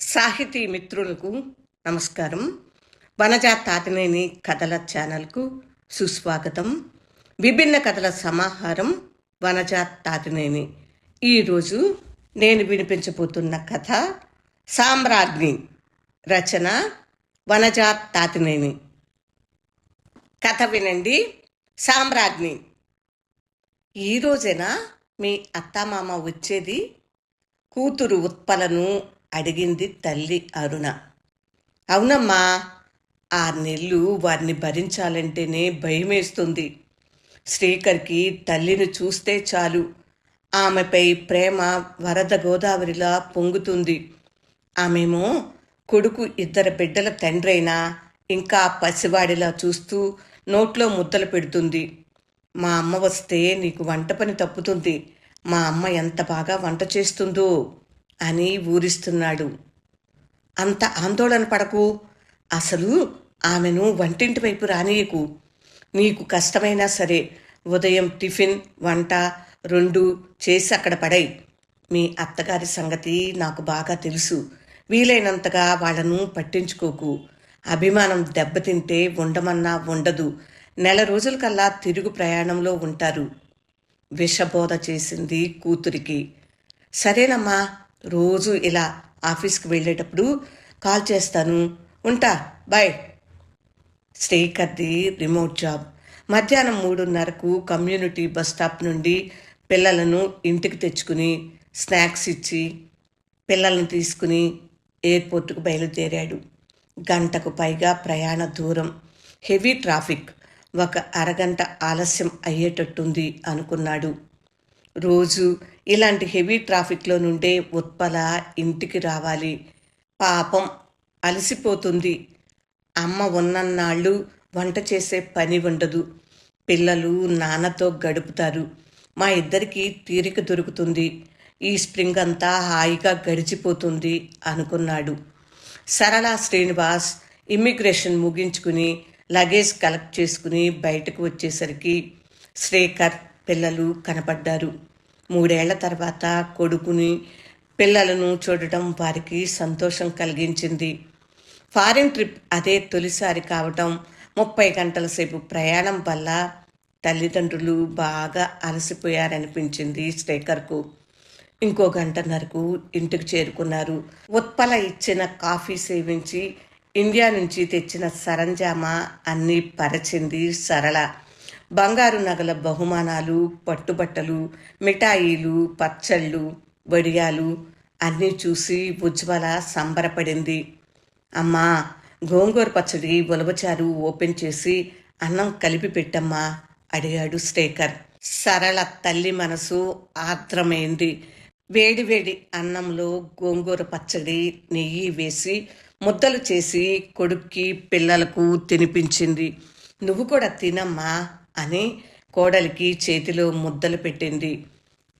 సాహితీ మిత్రులకు నమస్కారం. వనజా తాతినేని కథల ఛానల్కు సుస్వాగతం. విభిన్న కథల సమాహారం వనజా తాతినేని. ఈరోజు నేను వినిపించబోతున్న కథ సామ్రాజ్ఞి రచన వనజా తాతినేని. కథ వినండి. సామ్రాజ్ఞి ఈ మీ అత్తమామ వచ్చేది? కూతురు ఉత్పలను అడిగింది తల్లి అరుణ. అవునమ్మా ఆరు నెలలు వారిని భరించాలంటేనే భయమేస్తుంది. శ్రీకర్కి తల్లిని చూస్తే చాలు. ఆమెపై ప్రేమ వరద గోదావరిలా పొంగుతుంది. ఆమెమో కొడుకు ఇద్దరు బిడ్డల తండ్రైనా ఇంకా పసివాడిలా చూస్తూ నోట్లో ముద్దలు పెడుతుంది. మా అమ్మ వస్తే నీకు వంట పని తప్పుతుంది. మా అమ్మ ఎంత బాగా వంట చేస్తుందో. అని ఊరిస్తున్నాడు. అంత ఆందోళన పడకు. అసలు ఆమెను వంటింటి వైపు రానియకు. నీకు కష్టమైనా సరే ఉదయం టిఫిన్ వంట రెండు చేసి అక్కడ పడై మీ అత్తగారి సంగతి నాకు బాగా తెలుసు. వీలైనంతగా వాళ్ళను పట్టించుకోకు. అభిమానం దెబ్బతింటే ఉండమన్నా ఉండదు. నెల రోజులకల్లా తిరుగు ప్రయాణంలో ఉంటారు. విషబోధ చేసింది కూతురికి. సరేనమ్మా రోజు ఇలా ఆఫీస్కి వెళ్ళేటప్పుడు కాల్ చేస్తాను. ఉంటా బాయ్. శ్రీకర్ది remote job. మధ్యాహ్నం మూడున్నరకు కమ్యూనిటీ బస్ స్టాప్ నుండి పిల్లలను ఇంటికి తెచ్చుకుని స్నాక్స్ ఇచ్చి పిల్లలను తీసుకుని ఎయిర్పోర్ట్కు బయలుదేరాడు. గంటకు పైగా ప్రయాణ దూరం. Heavy traffic. ఒక అరగంట ఆలస్యం అయ్యేటట్టుంది అనుకున్నాడు. రోజు ఇలాంటి హెవీ ట్రాఫిక్లో నుండే ఉత్పల ఇంటికి రావాలి. పాపం అలసిపోతుంది. అమ్మ ఉన్నన్నాళ్ళు వంట చేసే పని ఉండదు. పిల్లలు నాన్నతో గడుపుతారు. మా ఇద్దరికి తీరిక దొరుకుతుంది. ఈ స్ప్రింగ్ అంతా హాయిగా గడిచిపోతుంది అనుకున్నాడు. సరళ శ్రీనివాస్ ఇమ్మిగ్రేషన్ ముగించుకుని లగేజ్ కలెక్ట్ చేసుకుని బయటకు వచ్చేసరికి శ్రీకర్ పిల్లలు కనపడ్డారు. మూడేళ్ళ తర్వాత కొడుకుని పిల్లలను చూడటం వారికి సంతోషం కలిగించింది. ఫారిన్ ట్రిప్ అదే తొలిసారి కావటం ముప్పై గంటల సేపు ప్రయాణం వల్ల తల్లిదండ్రులు బాగా అలసిపోయారనిపించింది శ్రీకర్కు. ఇంకో గంటన్నరకు ఇంటికి చేరుకున్నారు. ఉత్పల ఇచ్చిన కాఫీ సేవించి ఇండియా నుంచి తెచ్చిన సరంజామా అన్నీ పరచింది సరళ. బంగారు నగల బహుమానాలు పట్టుబట్టలు మిఠాయిలు పచ్చళ్ళు వడియాలు అన్నీ చూసి ఉజ్వల సంబరపడింది. అమ్మా గోంగూర పచ్చడి ఉలవచారు ఓపెన్ చేసి అన్నం కలిపి పెట్టమ్మా అడిగాడు స్టేకర్. సరళ తల్లి మనసు ఆర్ద్రమైంది. వేడివేడి అన్నంలో గోంగూర పచ్చడి నెయ్యి వేసి ముద్దలు చేసి కొడుక్కి పిల్లలకు తినిపించింది. నువ్వు కూడా తినమ్మా అని కోడలికి చేతిలో ముద్దలు పెట్టింది.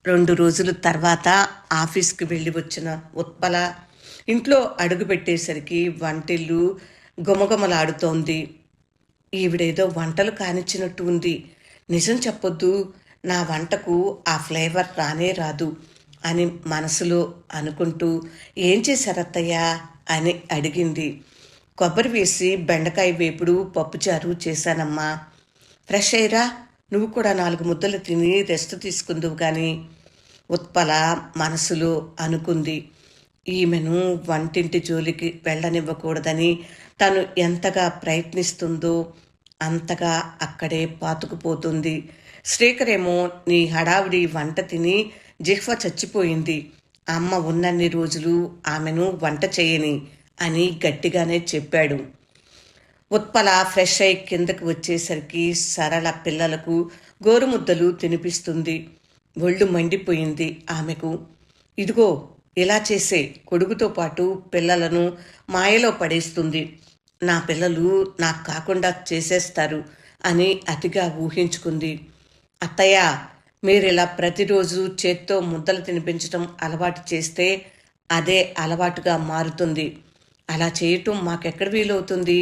రెండు రోజుల తర్వాత ఆఫీస్కి వెళ్ళి వచ్చిన ఉత్పల ఇంట్లో అడుగు పెట్టేసరికి వంటిల్లు గుమగుమలాడుతోంది ఈవిడేదో వంటలు కానిచ్చినట్టు ఉంది. నిజం చెప్పొద్దు నా వంటకు ఆ ఫ్లేవర్ రానే రాదు అని మనసులో అనుకుంటూ ఏం చేశారత్తయ్యా అని అడిగింది. కొబ్బరి వేసి బెండకాయ వేపుడు పప్పుచారు చేశానమ్మా. ఫ్రెష్ అయ్యరా. నువ్వు కూడా నాలుగు ముద్దలు తిని రెస్ట్ తీసుకుందువు కానీ ఉత్పల మనసులో అనుకుంది. ఈమెను వంటింటి జోలికి వెళ్ళనివ్వకూడదని తను ఎంతగా ప్రయత్నిస్తుందో అంతగా అక్కడే పాతుకుపోతుంది. శ్రీకరేమో నీ హడావిడి వంట తిని జిహ్వ చచ్చిపోయింది. అమ్మ ఉన్నన్ని రోజులు ఆమెను వంట చేయని అని గట్టిగానే చెప్పాడు. ఉత్పల ఫ్రెష్ అయి కిందకు వచ్చేసరికి సరళ పిల్లలకు గోరుముద్దలు తినిపిస్తుంది. ఒళ్ళు మండిపోయింది ఆమెకు. ఇదిగో ఇలా చేసే కొడుకుతో పాటు పిల్లలను మాయలో పడేస్తుంది. నా పిల్లలు నాకు కాకుండా చేసేస్తారు అని అతిగా ఊహించుకుంది. అత్తయ్య మీరు ఇలా ప్రతిరోజు చేత్తో ముద్దలు తినిపించడం అలవాటు చేస్తే అదే అలవాటుగా మారుతుంది. అలా చేయటం మాకెక్కడ వీలవుతుంది?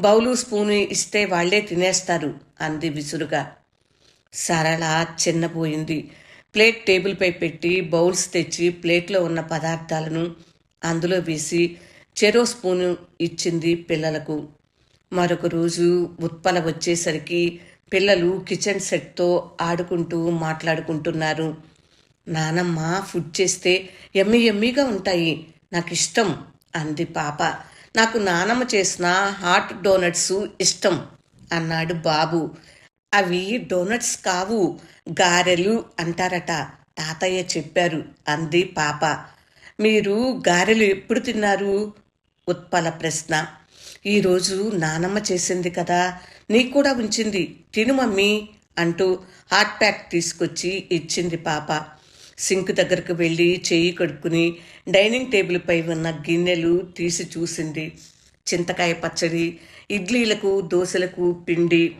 బౌలు స్పూను ఇస్తే వాళ్ళే తినేస్తారు అంది విసురుగా. సరళ చిన్నపోయింది. ప్లేట్ టేబుల్పై పెట్టి బౌల్స్ తెచ్చి ప్లేట్లో ఉన్న పదార్థాలను అందులో వేసి చెరో స్పూను ఇచ్చింది పిల్లలకు. మరొక రోజు ఉత్పల వచ్చేసరికి పిల్లలు కిచెన్ సెట్తో ఆడుకుంటూ మాట్లాడుకుంటున్నారు. నానమ్మ ఫుడ్ చేస్తే ఎమ్మి ఎమ్మిగా ఉంటాయి నాకు ఇష్టం అంది పాప. నాకు నానమ్మ చేసిన హాట్ డోనట్స్ ఇష్టం అన్నాడు బాబు. అవి డోనట్స్ కావు గారెలు అంటారట. తాతయ్య చెప్పారు అంది పాప. మీరు గారెలు ఎప్పుడు తిన్నారు? ఉత్పల ప్రశ్న. ఈరోజు నానమ్మ చేసింది కదా నీకు కూడా ఉంచింది తిను మమ్మీ అంటూ హాట్ ప్యాక్ తీసుకొచ్చి ఇచ్చింది పాప. సింక్ దగ్గరకు వెళ్ళి చేయి కడుక్కుని డైనింగ్ టేబుల్పై ఉన్న గిన్నెలు తీసి చూసింది. చింతకాయ పచ్చడి ఇడ్లీలకు దోశలకు పిండి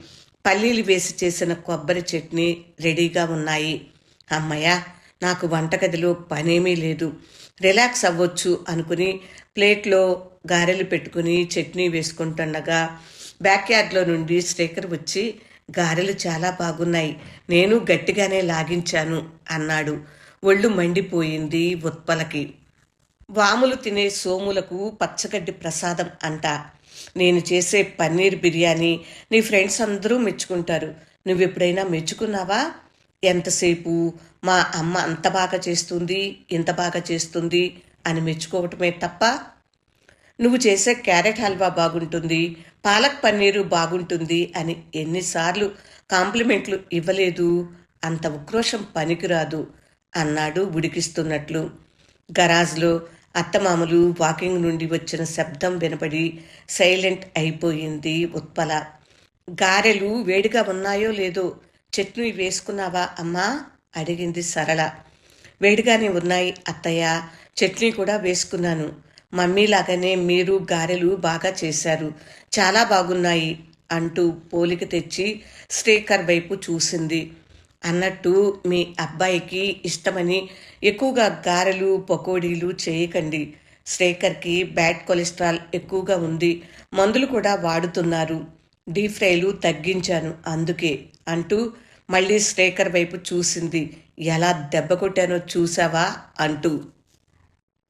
పల్లీలు వేసి చేసిన కొబ్బరి చట్నీ రెడీగా ఉన్నాయి. అమ్మయ్య నాకు వంటగదిలో పనేమీ లేదు. రిలాక్స్ అవ్వచ్చు అనుకుని ప్లేట్లో గారెలు పెట్టుకుని చట్నీ వేసుకుంటుండగా బ్యాక్ యార్డ్లో నుండి శ్రీకర్ వచ్చి గారెలు చాలా బాగున్నాయి. నేను గట్టిగానే లాగించాను అన్నాడు. ఒళ్ళు మండిపోయింది ఉత్పలకి. వాములు తినే సోములకు పచ్చగడ్డి ప్రసాదం అంట. నేను చేసే పన్నీర్ బిర్యానీ నీ ఫ్రెండ్స్ అందరూ మెచ్చుకుంటారు. నువ్వెప్పుడైనా మెచ్చుకున్నావా? ఎంతసేపు? మా అమ్మ అంత బాగా చేస్తుంది ఇంత బాగా చేస్తుంది అని మెచ్చుకోవటమే తప్ప? నువ్వు చేసే క్యారెట్ హల్వా బాగుంటుంది పాలక్ పన్నీరు బాగుంటుంది అని ఎన్నిసార్లు కాంప్లిమెంట్లు ఇవ్వలేదు. అంత ఉక్రోషం పనికిరాదు అన్నాడు ఉడికిస్తున్నట్లు. గరాజ్లో అత్తమామలు వాకింగ్ నుండి వచ్చిన శబ్దం వినపడి సైలెంట్ అయిపోయింది ఉత్పల. గారెలు వేడిగా ఉన్నాయో లేదో చట్నీ వేసుకున్నావా అమ్మా? అడిగింది సరళ. వేడిగానే ఉన్నాయి అత్తయ్య చట్నీ కూడా వేసుకున్నాను. మమ్మీలాగానే మీరు గారెలు బాగా చేశారు. చాలా బాగున్నాయి అంటూ పోలిక తెచ్చి స్టేకర్ వైపు చూసింది. అన్నట్టు మీ అబ్బాయికి ఇష్టమని ఎక్కువగా గారెలు పకోడీలు చేయకండి. శ్రేకర్కి బ్యాడ్ కొలెస్ట్రాల్ ఎక్కువగా ఉంది. మందులు కూడా వాడుతున్నారు. డీప్ ఫ్రైలు తగ్గించాను అందుకే అంటూ మళ్ళీ శ్రేకర్ వైపు చూసింది. ఎలా దెబ్బ కొట్టానో చూసావా? అంటూ.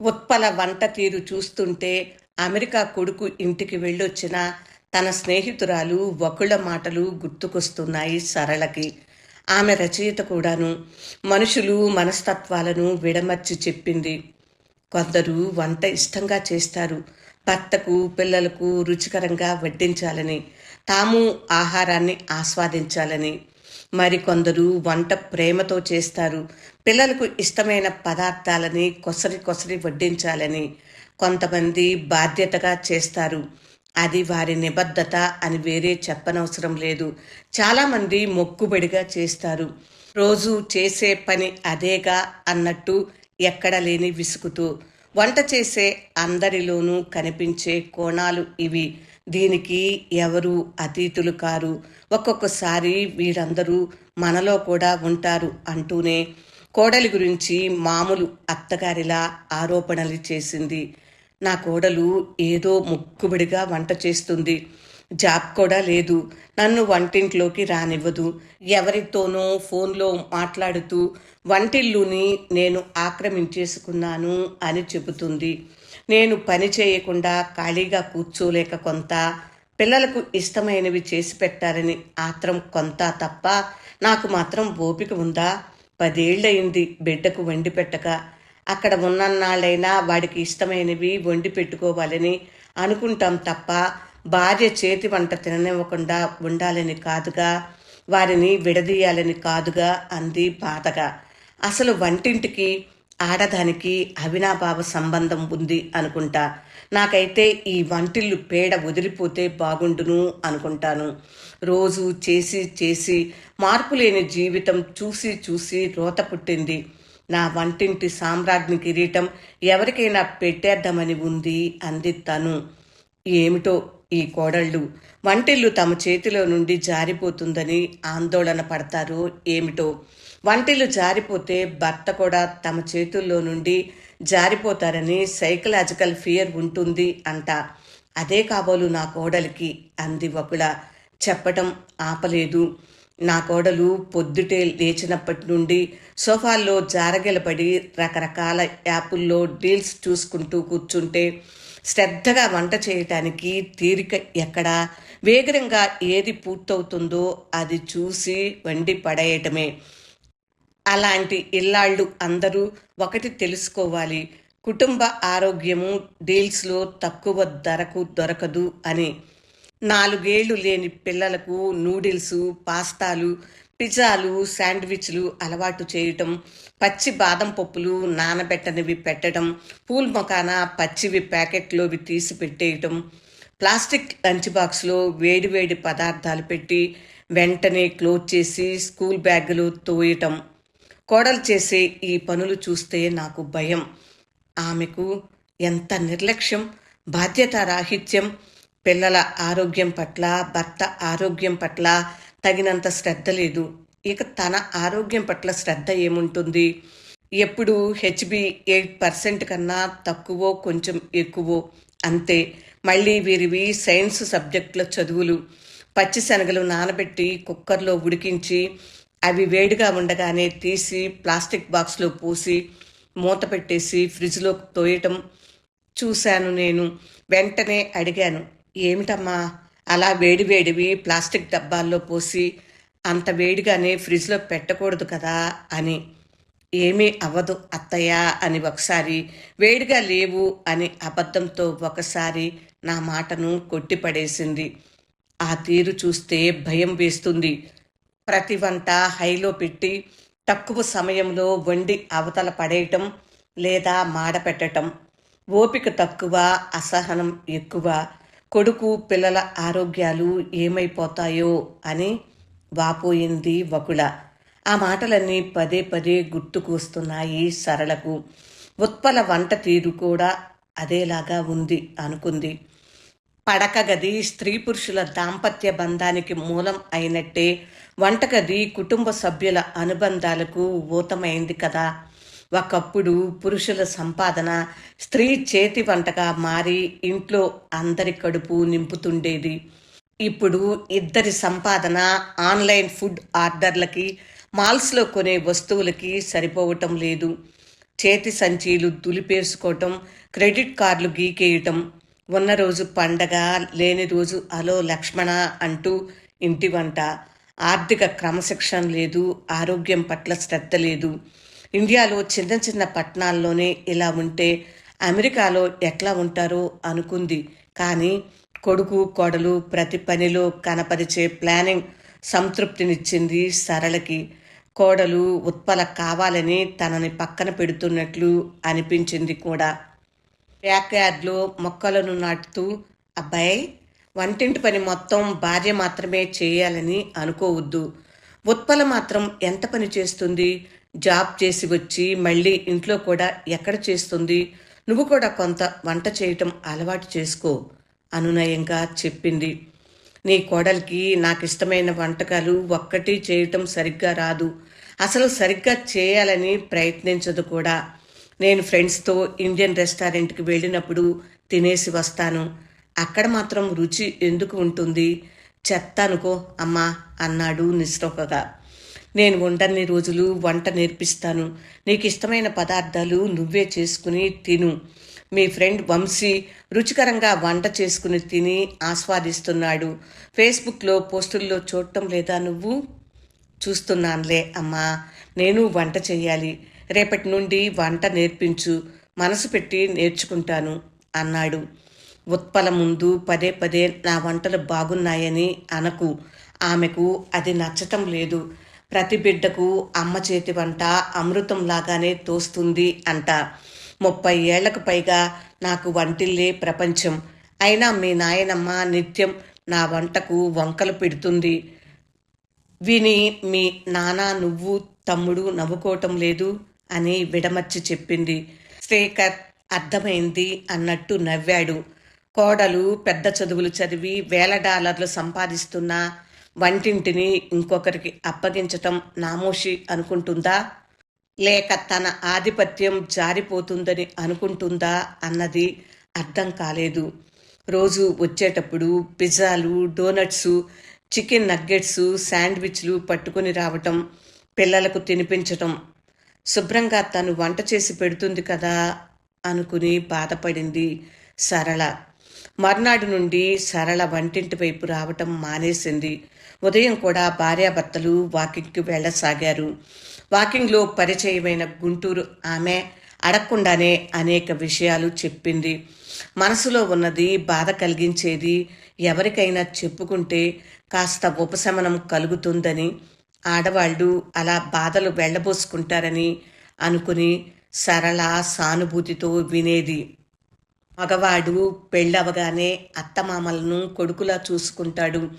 ఉత్పల వంట తీరు చూస్తుంటే అమెరికా కొడుకు ఇంటికి వెళ్ళొచ్చిన తన స్నేహితురాలు వకుళ్ళ మాటలు గుర్తుకొస్తున్నాయి సరళకి. ఆమె రచయిత కూడాను మనుషులు మనస్తత్వాలను విడమర్చి చెప్పింది. కొందరు వంట ఇష్టంగా చేస్తారు. భర్తకు పిల్లలకు రుచికరంగా వడ్డించాలని తాము ఆహారాన్ని ఆస్వాదించాలని. మరికొందరు వంట ప్రేమతో చేస్తారు. పిల్లలకు ఇష్టమైన పదార్థాలని కొసరి కొసరి వడ్డించాలని. కొంతమంది బాధ్యతగా చేస్తారు. అది వారి నిబద్ధత అని వేరే చెప్పనవసరం లేదు. చాలామంది మొక్కుబడిగా చేస్తారు. రోజు చేసే పని అదేగా అన్నట్టు ఎక్కడ లేని విసుగుతూ వంట చేసే అందరిలోనూ కనిపించే కోణాలు ఇవి. దీనికి ఎవరు అతీతులు కారు? ఒక్కొక్కసారి వీరందరూ మనలో కూడా ఉంటారు అంటూనే కోడలి గురించి మామూలు అత్తగారిలా ఆరోపణలు చేసింది. నా కోడలు ఏదో ముక్కుబడిగా వంట చేస్తుంది. జాబ్ కూడా లేదు. నన్ను వంటింట్లోకి రానివ్వదు. ఎవరితోనో ఫోన్లో మాట్లాడుతూ వంటిల్లుని నేను ఆక్రమించేసుకున్నాను అని చెబుతుంది. నేను పని చేయకుండా ఖాళీగా కూర్చోలేక కొంత పిల్లలకు ఇష్టమైనవి చేసి పెట్టాలని ఆత్రం కొంత తప్ప నాకు మాత్రం ఓపిక ఉందా? పదేళ్ళయింది బిడ్డకు వండి పెట్టక. అక్కడ ఉన్నన్నాళ్ళైనా వాడికి ఇష్టమైనవి వండి పెట్టుకోవాలని అనుకుంటాం తప్ప భార్య చేతి వంట తిననివ్వకుండా ఉండాలని కాదుగా వారిని విడదీయాలని కాదుగా అంది బాధగా. అసలు వంటింటికి ఆడదానికి అవినాభావ సంబంధం ఉంది అనుకుంటా. నాకైతే ఈ వంటిల్లు పేడ వదిలిపోతే బాగుండును అనుకుంటాను. రోజు చేసి చేసి మార్పు లేని జీవితం చూసి చూసి రోత పుట్టింది. నా వంటింటి సామ్రాజ్ఞి కిరీటం ఎవరికైనా పెట్టేద్దామని ఉంది అంది తను. ఏమిటో ఈ కోడళ్ళు? వంటిల్లు తమ చేతిలో నుండి జారిపోతుందని ఆందోళన పడతారో ఏమిటో? వంటిల్లు జారిపోతే భర్త కూడా తమ చేతుల్లో నుండి జారిపోతారని సైకలాజికల్ ఫియర్ ఉంటుంది అంట. అదే కాబోలు నా కోడలికి అంది ఒకళ చెప్పటం ఆపలేదు. నా కోడలు పొద్దుటే లేచినప్పటి నుండి సోఫాల్లో జారగెలపడి రకరకాల యాపుల్లో డీల్స్ చూసుకుంటూ కూర్చుంటే శ్రద్ధగా వంట చేయటానికి తీరిక ఎక్కడా? వేగంగా ఏది పూర్తవుతుందో అది చూసి వండి పడేయటమే. అలాంటి ఇల్లాళ్ళు అందరూ ఒకటి తెలుసుకోవాలి. కుటుంబ ఆరోగ్యము డీల్స్లో తక్కువ ధరకు దొరకదు అని. నాలుగేళ్ళు లేని పిల్లలకు నూడిల్స్ పాస్తాలు పిజ్జాలు శాండ్విచ్లు అలవాటు చేయటం పచ్చి బాదం పప్పులు నానబెట్టనివి పెట్టడం పూల్ మొకాన పచ్చివి ప్యాకెట్లోవి తీసి పెట్టేయటం ప్లాస్టిక్ లంచ్ బాక్స్లో వేడివేడి పదార్థాలు పెట్టి వెంటనే క్లోజ్ చేసి స్కూల్ బ్యాగులు తోయటం. కోడలు చేసే ఈ పనులు చూస్తే నాకు భయం. ఆమెకు ఎంత నిర్లక్ష్యం బాధ్యత రాహిత్యం పిల్లల ఆరోగ్యం పట్ల భర్త ఆరోగ్యం పట్ల తగినంత శ్రద్ధ లేదు. ఇక తన ఆరోగ్యం పట్ల శ్రద్ధ ఏముంటుంది? ఎప్పుడు హెచ్బి ఎయిట్ పర్సెంట్ కన్నా తక్కువో కొంచెం ఎక్కువో? అంతే. మళ్ళీ వీరివి సైన్స్ సబ్జెక్టుల చదువులు. పచ్చి శనగలు నానబెట్టి కుక్కర్లో ఉడికించి అవి వేడిగా ఉండగానే తీసి ప్లాస్టిక్ బాక్స్లో పోసి మూత పెట్టేసి ఫ్రిడ్జ్లో తోయటం చూశాను నేను. వెంటనే అడిగాను ఏమిటమ్మా? అలా వేడి వేడివి ప్లాస్టిక్ డబ్బాల్లో పోసి అంత వేడిగానే ఫ్రిడ్జ్లో పెట్టకూడదు కదా అని. ఏమీ అవ్వదు అత్తయ్య అని ఒకసారి వేడిగా లేవు అని అబద్ధంతో ఒకసారి నా మాటను కొట్టిపడేసింది. ఆ తీరు చూస్తే భయం వేస్తుంది. ప్రతి వంట హైలో పెట్టి తక్కువ సమయంలో వండి అవతల పడేయటం లేదా మాడపెట్టటం. ఓపిక తక్కువ అసహనం ఎక్కువ. కొడుకు పిల్లల ఆరోగ్యాలు ఏమైపోతాయో అని వాపోయింది వకుళ. ఆ మాటలన్నీ పదే పదే గుర్తుకు వస్తున్నాయి సరళకు. ఉత్పల వంట తీరు కూడా అదేలాగా ఉంది అనుకుంది. పడకగది స్త్రీ పురుషుల దాంపత్య బంధానికి మూలం అయినట్టే వంటగది కుటుంబ సభ్యుల అనుబంధాలకు ఊతమైంది కదా. ఒకప్పుడు పురుషుల సంపాదన స్త్రీ చేతి వంటగా మారి ఇంట్లో అందరి కడుపు నింపుతుండేది. ఇప్పుడు ఇద్దరి సంపాదన ఆన్లైన్ ఫుడ్ ఆర్డర్లకి మాల్స్లో కొనే వస్తువులకి సరిపోవటం లేదు. చేతి సంచీలు దులిపేసుకోవటం క్రెడిట్ కార్డులు గీకేయటం ఉన్న రోజు పండగ లేని రోజు అలో లక్ష్మణ అంటూ ఇంటి వంట. ఆర్థిక క్రమశిక్షణ లేదు ఆరోగ్యం పట్ల శ్రద్ధ లేదు. ఇండియాలో చిన్న చిన్న పట్టణాల్లోనే ఇలా ఉంటే అమెరికాలో ఎట్లా ఉంటారో అనుకుంది. కానీ కొడుకు కోడలు ప్రతి పనిలో కనపరిచే ప్లానింగ్ సంతృప్తినిచ్చింది సరళకి. కోడలు ఉత్పల కావాలని తనని పక్కన పెడుతున్నట్లు అనిపించింది కూడా. బ్యాక్యార్డ్లో మొక్కలను నాటుతూ అబ్బాయి వంటింటి పని మొత్తం భార్య మాత్రమే చేయాలని అనుకోవద్దు. ఉత్పల మాత్రం ఎంత పని చేస్తుంది? జాబ్ చేసి వచ్చి మళ్ళీ ఇంట్లో కూడా ఎక్కడ చేస్తుంది? నువ్వు కూడా కొంత వంట చేయటం అలవాటు చేసుకో అనునయంగా చెప్పింది. నీ కోడలికి నాకు ఇష్టమైన వంటకాలు ఒక్కటి చేయటం సరిగ్గా రాదు. అసలు సరిగ్గా చేయాలని ప్రయత్నించదు కూడా. నేను ఫ్రెండ్స్తో ఇండియన్ రెస్టారెంట్కి వెళ్ళినప్పుడు తినేసి వస్తాను. అక్కడ మాత్రం రుచి ఎందుకు ఉంటుంది? చెత్త అనుకో అమ్మా అన్నాడు నిస్రోకగా నేను ఉండన్ని రోజులు వంట నేర్పిస్తాను. నీకు ఇష్టమైన పదార్థాలు నువ్వే చేసుకుని తిను. మీ ఫ్రెండ్ వంశీ రుచికరంగా వంట చేసుకుని తిని ఆస్వాదిస్తున్నాడు. ఫేస్బుక్లో పోస్టుల్లో చూడటం లేదా నువ్వు? చూస్తున్నానులే అమ్మా నేను వంట చేయాలి. రేపటి నుండి వంట నేర్పించు. మనసు పెట్టి నేర్చుకుంటాను అన్నాడు. ఉత్పల ముందు పదే పదే నా వంటలు బాగున్నాయని అనకు. ఆమెకు అది నచ్చటం లేదు. ప్రతి బిడ్డకు అమ్మ చేతి వంట అమృతం లాగానే తోస్తుంది అంట. ముప్పై ఏళ్ళకు పైగా నాకు వంటిల్లే ప్రపంచం. అయినా మీ నాయనమ్మ నిత్యం నా వంటకు వంకలు పెడుతుంది. విని మీ నానా నువ్వు తమ్ముడు నవ్వుకోవటం లేదు అని విడమర్చి చెప్పింది. శ్రీకర్ అర్థమైంది అన్నట్టు నవ్వాడు. కోడలు పెద్ద చదువులు చదివి వేల డాలర్లు సంపాదిస్తున్న వంటింటిని ఇంకొకరికి అప్పగించటం నామోషి అనుకుంటుందా? లేక తన ఆధిపత్యం జారిపోతుందని అనుకుంటుందా అన్నది అర్థం కాలేదు. రోజు వచ్చేటప్పుడు పిజ్జాలు డోనట్స్ చికెన్ నగ్గెట్స్ శాండ్విచ్లు పట్టుకొని రావటం పిల్లలకు తినిపించటం. శుభ్రంగా తను వంట చేసి పెడుతుంది కదా అనుకుని బాధపడింది సరళ. మర్నాడు నుండి సరళ వంటింటి వైపు రావటం మానేసింది. ఉదయం కూడా భార్యాభర్తలు వాకింగ్కి వెళ్ళసాగారు. వాకింగ్లో పరిచయమైన గుంటూరు ఆమె అడగకుండానే అనేక విషయాలు చెప్పింది. మనసులో ఉన్నది బాధ కలిగించేది ఎవరికైనా చెప్పుకుంటే కాస్త ఉపశమనం కలుగుతుందని ఆడవాళ్ళు అలా బాధలు వెళ్ళబోసుకుంటారని అనుకుని సరళ సానుభూతితో వినేది. మగవాడు పెళ్ళవగానే అత్తమామలను కొడుకులా చూసుకుంటాడు.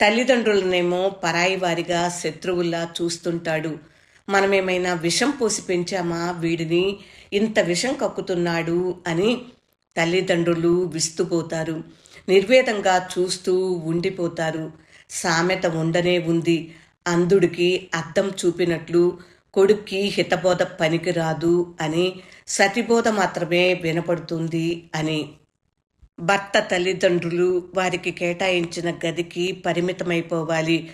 తల్లిదండ్రులనేమో పరాయి వారిగా శత్రువుల్లా చూస్తుంటాడు. మనమేమైనా విషం పోసి పెంచామా? వీడిని ఇంత విషం కక్కుతున్నాడు అని తల్లిదండ్రులు విస్తుపోతారు నిర్వేదంగా చూస్తూ ఉండిపోతారు. సామెత ఉండనే ఉంది. అంధుడికి అద్దం చూపినట్లు కొడుక్కి హితబోధ పనికిరాదు అని సతిబోధ మాత్రమే వినపడుతుంది అని భర్త తల్లిదండ్రులు వారికి కేటాయించిన గదికి పరిమితమైపోవాలి.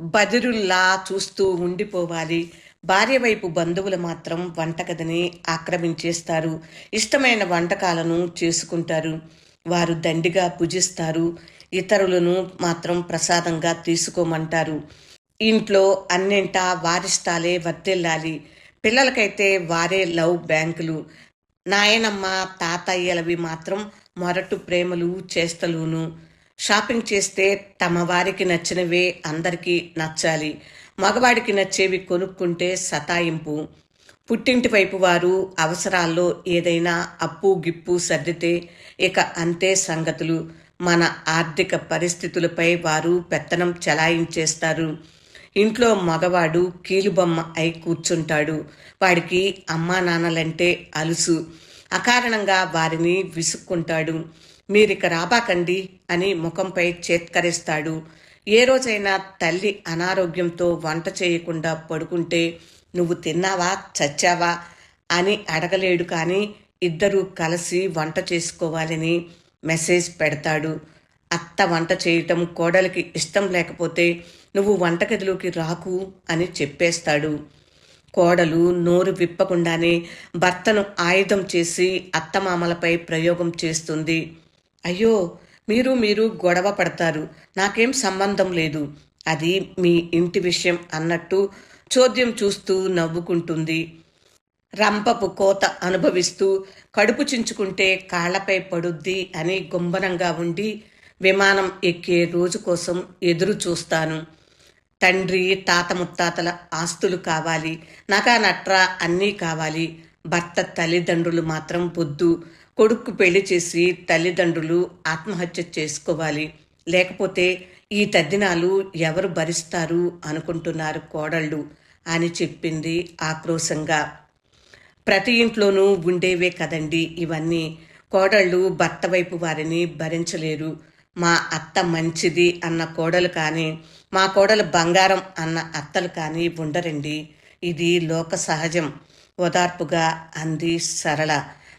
బదిరుల్లా చూస్తూ ఉండిపోవాలి. భార్య వైపు బంధువులు మాత్రం వంటగదిని ఆక్రమించేస్తారు. ఇష్టమైన వంటకాలను చేసుకుంటారు. వారు దండిగా పూజిస్తారు. ఇతరులను మాత్రం ప్రసాదంగా తీసుకోమంటారు. ఇంట్లో అన్నింటా వారిష్టాలే వర్తిల్లాలి పిల్లలకైతే వారే లవ్ బ్యాంకులు. నాయనమ్మ తాతయ్యలవి మాత్రం మొరటు ప్రేమలు చేస్తలును షాపింగ్ చేస్తే తమ వారికి నచ్చినవే అందరికీ నచ్చాలి. మగవాడికి నచ్చేవి కొనుక్కుంటే సతాయింపు. పుట్టింటి వైపు వారు అవసరాల్లో ఏదైనా అప్పు గిప్పు సర్దితే ఇక అంతే సంగతులు. మన ఆర్థిక పరిస్థితులపై వారు పెత్తనం చలాయించేస్తారు. ఇంట్లో మగవాడు కీలుబొమ్మ అయి కూర్చుంటాడు. వాడికి అమ్మా నాన్నలంటే అలుసు. అకారణంగా వారిని విసుక్కుంటాడు. మీరిక రాబాకండి అని ముఖంపై చేత్కరిస్తాడు. ఏ రోజైనా తల్లి అనారోగ్యంతో వంట చేయకుండా పడుకుంటే నువ్వు తిన్నావా? చచ్చావా? అని అడగలేడు కానీ ఇద్దరూ కలిసి వంట చేసుకోవాలని మెసేజ్ పెడతాడు. అత్త వంట చేయటం కోడలికి ఇష్టం లేకపోతే నువ్వు వంటగదిలోకి రాకు అని చెప్పేస్తాడు. కోడలు నోరు విప్పకుండానే భర్తను ఆయుధం చేసి అత్తమామలపై ప్రయోగం చేస్తుంది. అయ్యో మీరు మీరు గొడవ పడతారు. నాకేం సంబంధం లేదు. అది మీ ఇంటి విషయం అన్నట్టు చోద్యం చూస్తూ నవ్వుకుంటుంది. రంపపు కోత అనుభవిస్తూ కడుపు చించుకుంటే కాళ్ళపై పడుద్ది అని గుంబనంగా ఉండి విమానం ఎక్కే రోజు కోసం ఎదురు చూస్తాను. తండ్రి తాత ముత్తాతల ఆస్తులు కావాలి. నాకా నట్రా అన్నీ కావాలి. భర్త తల్లిదండ్రులు మాత్రం పొద్దు కొడుకు పెళ్ళి చేసి తల్లిదండ్రులు ఆత్మహత్య చేసుకోవాలి. లేకపోతే ఈ తద్దినాలు ఎవరు భరిస్తారు అనుకుంటున్నారు కోడళ్ళు అని చెప్పింది ఆక్రోశంగా. ప్రతి ఇంట్లోనూ ఉండేవే కదండి ఇవన్నీ. కోడళ్ళు భర్త వైపు వారిని భరించలేరు. మా అత్త మంచిది అన్న కోడలు కానీ మా కోడలు బంగారం అన్న అత్తలు కానీ ఉండరండి. ఇది లోక సహజం. ఓదార్పుగా అంది సరళ.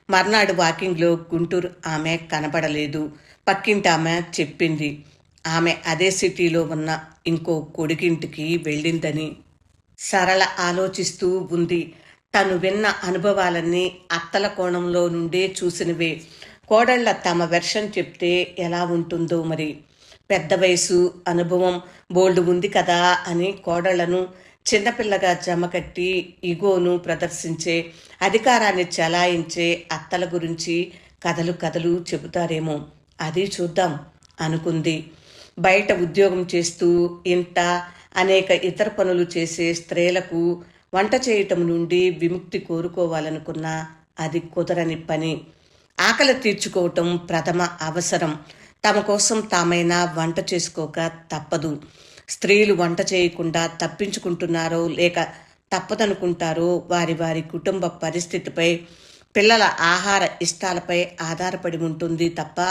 మర్నాడు వాకింగ్లో గుంటూరు ఆమె కనబడలేదు. పక్కింటి ఆమె చెప్పింది. ఆమె అదే సిటీలో ఉన్న ఇంకో కొడుకింటికి వెళ్ళిందని. సరళ ఆలోచిస్తూ ఉంది. తను విన్న అనుభవాలన్నీ అత్తల కోణంలో నుండే చూసినవే. కోడళ్ళ తమ వెర్షన్ చెప్తే ఎలా ఉంటుందో మరి. పెద్ద వయసు అనుభవం బోల్డ్ ఉంది కదా అని కోడళ్ళను చిన్నపిల్లగా జమకట్టి ఇగోను ప్రదర్శించే అధికారాన్ని చలాయించే అత్తల గురించి కథలు కథలు చెబుతారేమో. అది చూద్దాం అనుకుంది. బయట ఉద్యోగం చేస్తూ ఇంట అనేక ఇతర పనులు చేసే స్త్రీలకు వంట చేయటం నుండి విముక్తి కోరుకోవాలనుకున్న అది కుదరని పని. ఆకలి తీర్చుకోవటం ప్రథమ అవసరం. తమ కోసం తామైనా వంట చేసుకోక తప్పదు. స్త్రీలు వంట చేయకుండా తప్పించుకుంటున్నారో లేక తప్పదనుకుంటారో వారి వారి కుటుంబ పరిస్థితిపై పిల్లల ఆహార ఇష్టాలపై ఆధారపడి ఉంటుంది తప్ప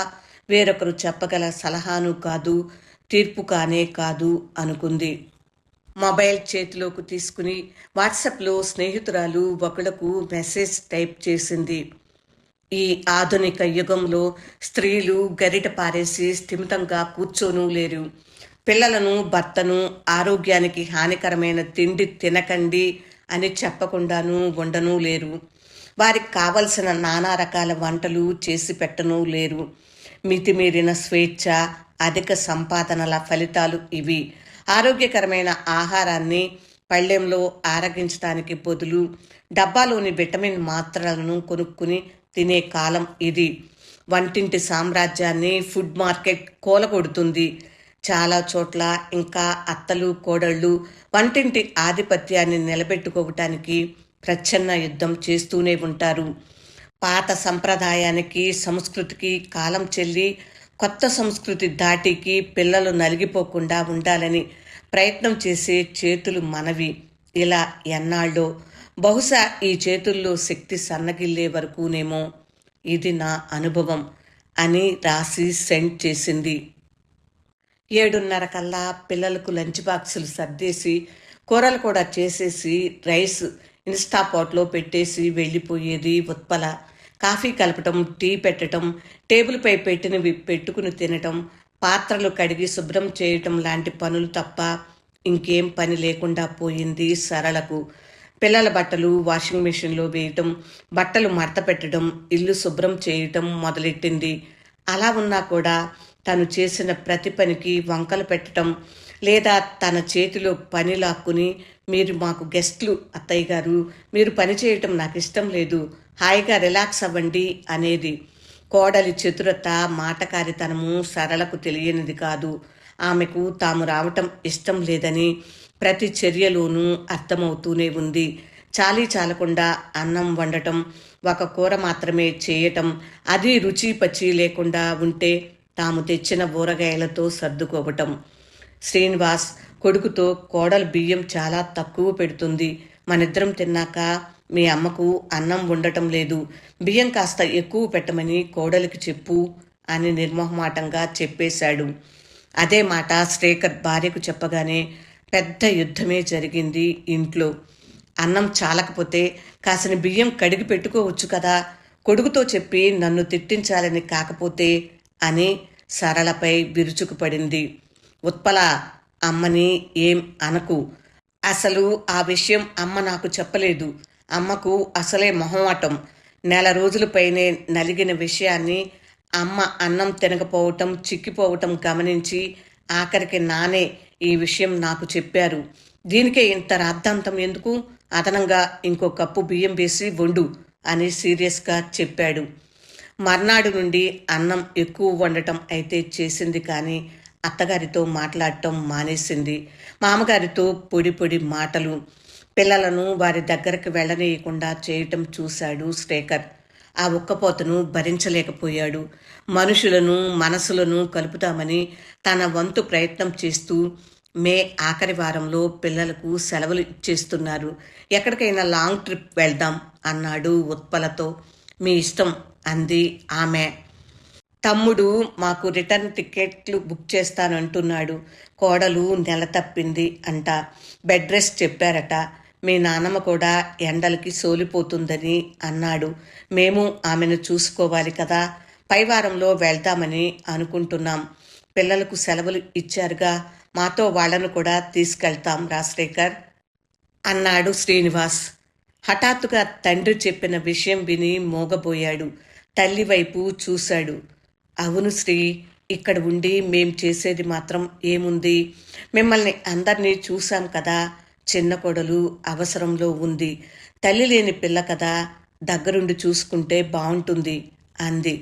వేరొకరు చెప్పగల సలహాను కాదు తీర్పు కానే కాదు అనుకుంది. మొబైల్ చేతిలోకి తీసుకుని వాట్సాప్లో స్నేహితురాలు ఒకళ్ళకు మెసేజ్ టైప్ చేసింది. ఈ ఆధునిక యుగంలో స్త్రీలు గరిట పారేసి స్థిమితంగా కూర్చోనూ లేరు. పిల్లలను భర్తను ఆరోగ్యానికి హానికరమైన తిండి తినకండి అని చెప్పకుండాను ఉండను లేరు. వారికి కావలసిన నానా రకాల వంటలు చేసి పెట్టను లేరు. మితిమీరిన స్వేచ్ఛ అధిక సంపాదనల ఫలితాలు ఇవి. ఆరోగ్యకరమైన ఆహారాన్ని పళ్ళెంలో ఆరగించడానికి బదులు డబ్బాలోని విటమిన్ మాత్రలను కొనుక్కుని తినే కాలం ఇది. వంటింటి సామ్రాజ్యాన్ని ఫుడ్ మార్కెట్ కూలగొడుతుంది. చాలా చోట్ల ఇంకా అత్తలు కోడళ్ళు వంటింటి ఆధిపత్యాన్ని నిలబెట్టుకోవటానికి ప్రచ్ఛన్న యుద్ధం చేస్తూనే ఉంటారు. పాత సంప్రదాయానికి సంస్కృతికి కాలం చెల్లి కొత్త సంస్కృతి దాటికి పిల్లలు నలిగిపోకుండా ఉండాలని ప్రయత్నం చేసే చేతులు మనవి. ఇలా ఎన్నాళ్ళో బహుశా ఈ చేతుల్లో శక్తి సన్నగిల్లే వరకునేమో. ఇది నా అనుభవం అని రాసి సెండ్ చేసింది. ఏడున్నర కల్లా పిల్లలకు లంచ్ బాక్సులు సర్దేసి కూరలు కూడా చేసేసి రైస్ ఇన్స్టాపాట్లో పెట్టేసి వెళ్ళిపోయేది ఉత్పల. కాఫీ కలపటం టీ పెట్టడం టేబుల్పై పెట్టినవి పెట్టుకుని తినటం పాత్రలు కడిగి శుభ్రం చేయటం లాంటి పనులు తప్ప ఇంకేం పని లేకుండా పోయింది సరళకు. పిల్లల బట్టలు వాషింగ్ మెషిన్లో వేయటం బట్టలు మడత పెట్టడం ఇల్లు శుభ్రం చేయటం మొదలెట్టింది. అలా ఉన్నా కూడా తను చేసిన ప్రతి పనికి వంకలు పెట్టడం లేదా తన చేతిలో పని లాక్కుని మీరు మాకు గెస్ట్లు అత్తయ్య గారు మీరు పని చేయటం నాకు ఇష్టం లేదు హాయిగా రిలాక్స్ అవ్వండి అనేది కోడలి చతురత మాటకారితనము సరళకు తెలియనిది కాదు. ఆమెకు తాము రావటం ఇష్టం లేదని ప్రతి చర్యలోనూ అర్థమవుతూనే ఉంది. చాలీ చాలకుండా అన్నం వండటం ఒక కూర మాత్రమే చేయటం అది రుచి పచ్చి లేకుండా ఉంటే తాము తెచ్చిన ఊరగాయలతో సర్దుకోవటం. శ్రీనివాస్ కొడుకుతో కోడలు బియ్యం చాలా తక్కువ పెడుతుంది. మనిద్దరం తిన్నాక మీ అమ్మకు అన్నం ఉండటం లేదు. బియ్యం కాస్త ఎక్కువ పెట్టమని కోడలికి చెప్పు అని నిర్మోహమాటంగా చెప్పేశాడు. అదే మాట శ్రీకర్ భార్యకు చెప్పగానే పెద్ద యుద్ధమే జరిగింది ఇంట్లో. అన్నం చాలకపోతే కాసిన బియ్యం కడిగి పెట్టుకోవచ్చు కదా కొడుకుతో చెప్పి నన్ను తిట్టించాలని కాకపోతే అని సరళపై బిరుచుకుపడింది ఉత్పల అమ్మని ఏం అనకు. అసలు ఆ విషయం అమ్మ నాకు చెప్పలేదు. అమ్మకు అసలే మొహమాటం. నెల రోజులపైనే నలిగిన విషయాన్ని అమ్మ అన్నం తినకపోవటం చిక్కిపోవటం గమనించి ఆఖరికి నానే ఈ విషయం నాకు చెప్పారు. దీనికే ఇంత రాద్ధాంతం ఎందుకు? అదనంగా ఇంకో కప్పు బియ్యం వేసి వండు అని సీరియస్గా చెప్పాడు. మర్నాడు నుండి అన్నం ఎక్కువ వండటం అయితే చేసింది కానీ అత్తగారితో మాట్లాడటం మానేసింది. మామగారితో పొడి పొడి మాటలు పిల్లలను వారి దగ్గరకు వెళ్ళనీయకుండా చేయటం చూశాడు శ్రేఖర్. ఆ ఉక్కపోతను భరించలేకపోయాడు. మనుషులను మనసులను కలుపుతామని తన వంతు ప్రయత్నం చేస్తూ మే ఆఖరి వారంలో పిల్లలకు సెలవులు ఇచ్చేస్తున్నారు. ఎక్కడికైనా లాంగ్ ట్రిప్ వెళ్దాం అన్నాడు ఉత్పలతో. మీ ఇష్టం అంది ఆమె. తమ్ముడు మాకు రిటర్న్ టికెట్లు బుక్ చేస్తానంటున్నాడు. కోడలు నెల తప్పింది అంట. బెడ్ రెస్ట్ చెప్పారట. మీ నాన్నమ్మ కూడా ఎండలకి సోలిపోతుందని అన్నాడు. మేము ఆమెను చూసుకోవాలి కదా పైవారంలో వెళ్దామని అనుకుంటున్నాం. పిల్లలకు సెలవులు ఇచ్చారుగా మాతో వాళ్ళను కూడా తీసుకెళ్తాం రాజశేఖర్ అన్నాడు శ్రీనివాస్. హఠాత్తుగా తండ్రి చెప్పిన విషయం విని మోగబోయాడు. తల్లి వైపు చూశాడు. అవును శ్రీ ఇక్కడ ఉండి మేం చేసేది మాత్రం ఏముంది? మిమ్మల్ని అందరినీ చూశాం కదా చిన్న కొడలు అవసరంలో ఉంది. తల్లి లేని పిల్ల కదా దగ్గరుండి చూసుకుంటే బాగుంటుంది అంది.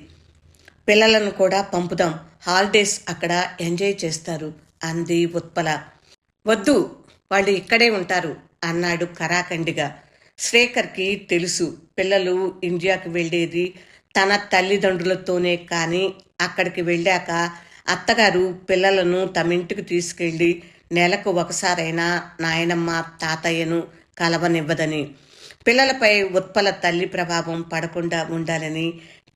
పిల్లలను కూడా పంపుదాం హాలిడేస్ అక్కడ ఎంజాయ్ చేస్తారు అంది ఉత్పల. వద్దు వాళ్ళు ఇక్కడే ఉంటారు అన్నాడు కరాఖండిగా. శ్రేఖర్కి తెలుసు పిల్లలు ఇండియాకి వెళ్ళేది తన తల్లిదండ్రులతోనే కానీ అక్కడికి వెళ్ళాక అత్తగారు పిల్లలను తమ ఇంటికి తీసుకెళ్ళి నెలకు ఒకసారైనా నాయనమ్మ తాతయ్యను కలవనివ్వదని పిల్లలపై ఉత్పల తల్లి ప్రభావం పడకుండా ఉండాలని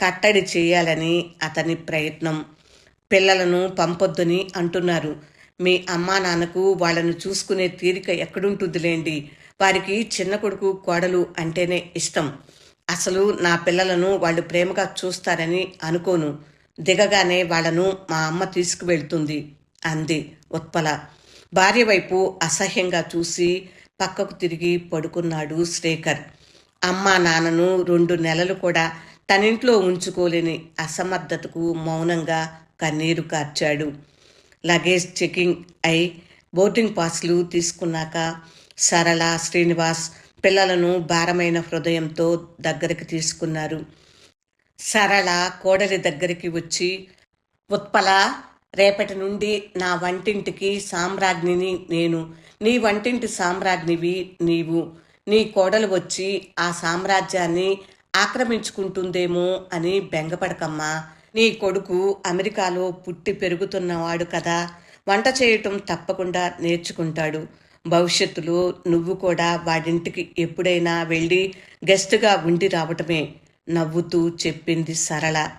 కట్టడి చేయాలని అతని ప్రయత్నం. పిల్లలను పంపొద్దని అంటున్నారు. మీ అమ్మా నాన్నకు వాళ్ళను చూసుకునే తీరిక ఎక్కడుంటుందిలేండి. వారికి చిన్న కొడుకు కోడలు అంటేనే ఇష్టం. అసలు నా పిల్లలను వాళ్ళు ప్రేమగా చూస్తారని అనుకోను. దిగగానే వాళ్ళను మా అమ్మ తీసుకువెళ్తుంది అంది ఉత్పల. భార్య వైపు అసహ్యంగా చూసి పక్కకు తిరిగి పడుకున్నాడు శ్రీకర్. అమ్మా నాన్నను రెండు నెలలు కూడా తనింట్లో ఉంచుకోలేని అసమర్థతకు మౌనంగా కన్నీరు కార్చాడు. లగేజ్ చెకింగ్ అయి బోర్డింగ్ పాస్లు తీసుకున్నాక సరళ శ్రీనివాస్ పిల్లలను భారమైన హృదయంతో దగ్గరికి తీసుకున్నారు. సరళ కోడలి దగ్గరికి వచ్చి ఉత్పల రేపటి నుండి నా వంటింటికి సామ్రాజ్ఞిని నేను. నీ వంటింటి సామ్రాజ్ఞివి నీవు. నీ కోడలు వచ్చి ఆ సామ్రాజ్యాన్ని ఆక్రమించుకుంటుందేమో అని బెంగపడకమ్మా. నీ కొడుకు అమెరికాలో పుట్టి పెరుగుతున్నవాడు కదా. వంట చేయటం తప్పకుండా నేర్చుకుంటాడు. భవిష్యత్తులో నువ్వు కూడా వాడింటికి ఎప్పుడైనా వెళ్ళి గెస్ట్గా ఉండి రావటమే. నవ్వుతూ చెప్పింది సరళ.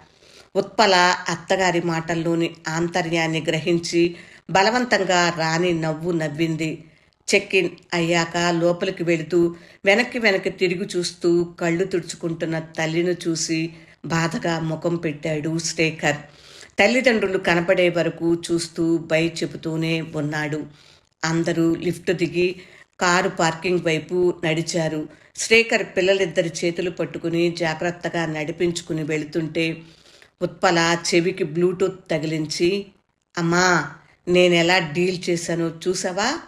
ఉత్పల అత్తగారి మాటల్లోని ఆంతర్యాన్ని గ్రహించి బలవంతంగా రాణి నవ్వు నవ్వింది. చెక్ ఇన్ అయ్యాక లోపలికి వెళుతూ వెనక్కి వెనక్కి తిరిగి చూస్తూ కళ్ళు తుడుచుకుంటున్న తల్లిని చూసి బాధగా ముఖం పెట్టాడు శ్రేఖర్ తల్లిదండ్రులు కనపడే వరకు చూస్తూ బై చెబుతూనే ఉన్నాడు. అందరూ లిఫ్ట్ దిగి కారు పార్కింగ్ వైపు నడిచారు. శ్రీకర్ పిల్లలిద్దరి చేతులు పట్టుకుని జాగ్రత్తగా నడిపించుకుని వెళుతుంటే ఉత్పల చెవికి బ్లూటూత్ తగిలించి అమ్మా నేను ఎలా డీల్ చేశానో చూసావా?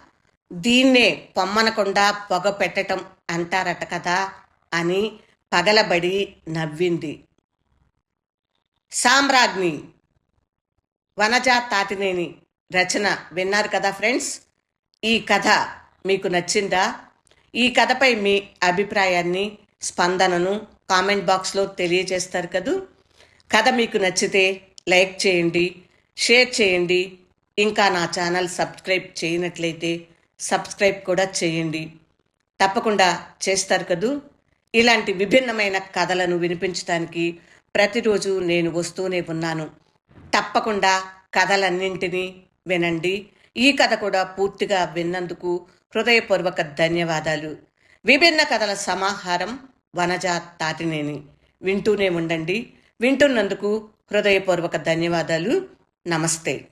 దీన్నే పొమ్మనకుండా పొగ పెట్టటం అంటారట కదా అని పగలబడి నవ్వింది. సామ్రాజ్ఞి వనజా తాతినేని రచన విన్నారు కదా ఫ్రెండ్స్? ఈ కథ మీకు నచ్చిందా? ఈ కథపై మీ అభిప్రాయాన్ని స్పందనను కామెంట్ బాక్స్లో తెలియజేస్తారు కదూ? కథ మీకు నచ్చితే లైక్ చేయండి షేర్ చేయండి. ఇంకా నా ఛానల్ సబ్స్క్రైబ్ చేయనట్లయితే సబ్స్క్రైబ్ కూడా చేయండి. తప్పకుండా చేస్తారు కదూ? ఇలాంటి విభిన్నమైన కథలను వినిపించడానికి ప్రతిరోజు నేను వస్తూనే ఉన్నాను. తప్పకుండా కథలన్నింటినీ వినండి. ఈ కథ కూడా పూర్తిగా విన్నందుకు హృదయపూర్వక ధన్యవాదాలు. విభిన్న కథల సమాహారం వనజ తాటినేని. వింటూనే ఉండండి. వింటున్నందుకు హృదయపూర్వక ధన్యవాదాలు. నమస్తే.